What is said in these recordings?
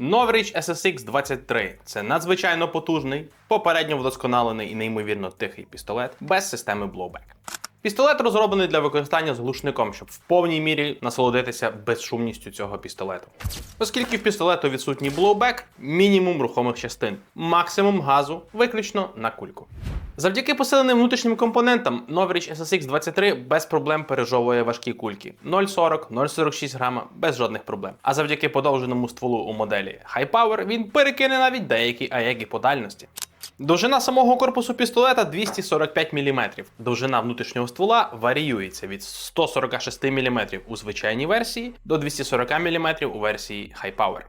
Novridge SSX 23 це надзвичайно потужний, попередньо вдосконалений і неймовірно тихий пістолет без системи blowback. Пістолет розроблений для використання з глушником, щоб в повній мірі насолодитися безшумністю цього пістолету. Оскільки в пістолету відсутній блоубек, мінімум рухомих частин, максимум газу виключно на кульку. Завдяки посиленим внутрішнім компонентам Novrich SSX 23 без проблем пережовує важкі кульки 0,40, 0,46 грама без жодних проблем. А завдяки подовженому стволу у моделі High Power він перекине навіть деякі аєги по дальності. Довжина самого корпусу пістолета 245 мм. Довжина внутрішнього ствола варіюється від 146 мм у звичайній версії до 240 мм у версії High Power.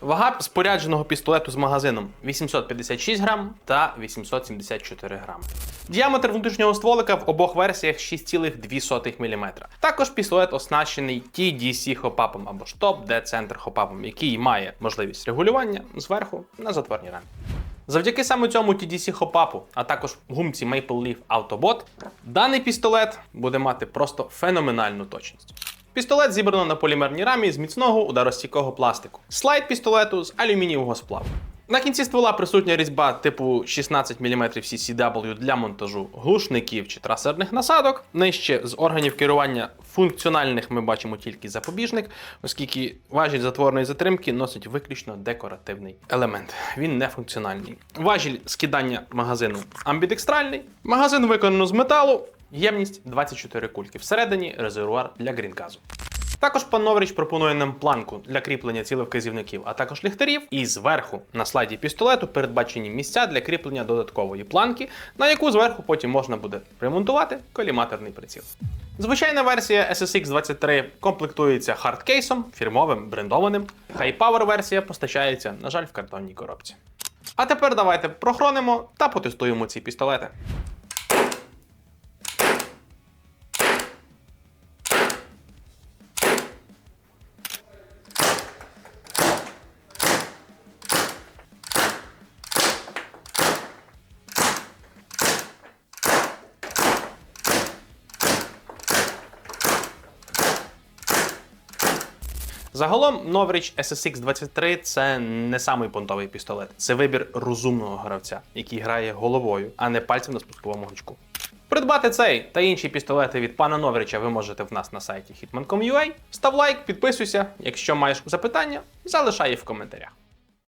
Вага спорядженого пістолету з магазином 856 грам та 874 грам. Діаметр внутрішнього стволика в обох версіях 6,2 мм. Також пістолет оснащений TDC хопапом або ж Top D Center хопапом, який має можливість регулювання зверху на затворні рами. Завдяки саме цьому TDC хопапу, а також гумці Maple Leaf Autobot, даний пістолет буде мати просто феноменальну точність. Пістолет зібрано на полімерній рамі з міцного ударостійкого пластику. Слайд пістолету з алюмінієвого сплаву. На кінці ствола присутня різьба типу 16 мм CCW для монтажу глушників чи трасерних насадок. Нижче з органів керування функціональних ми бачимо тільки запобіжник, оскільки важіль затворної затримки носить виключно декоративний елемент. Він не функціональний. Важіль скидання магазину амбідекстральний. Магазин виконано з металу. Ємність 24 кульки. Всередині резервуар для грінказу. Також пан Новріч пропонує нам планку для кріплення цілевказівників, а також ліхтарів. І зверху на слайді пістолету передбачені місця для кріплення додаткової планки, на яку зверху потім можна буде примонтувати коліматорний приціл. Звичайна версія SSX 23 комплектується хардкейсом, фірмовим, брендованим. High Power версія постачається, на жаль, в картонній коробці. А тепер давайте прохронемо та потестуємо ці пістолети. Загалом Novridge SSX 23 це не самий понтовий пістолет. Це вибір розумного гравця, який грає головою, а не пальцем на спусковому гачку. Придбати цей та інші пістолети від пана Новрича ви можете в нас на сайті hitman.com.ua. Став лайк, підписуйся. Якщо маєш запитання, залишай їх в коментарях.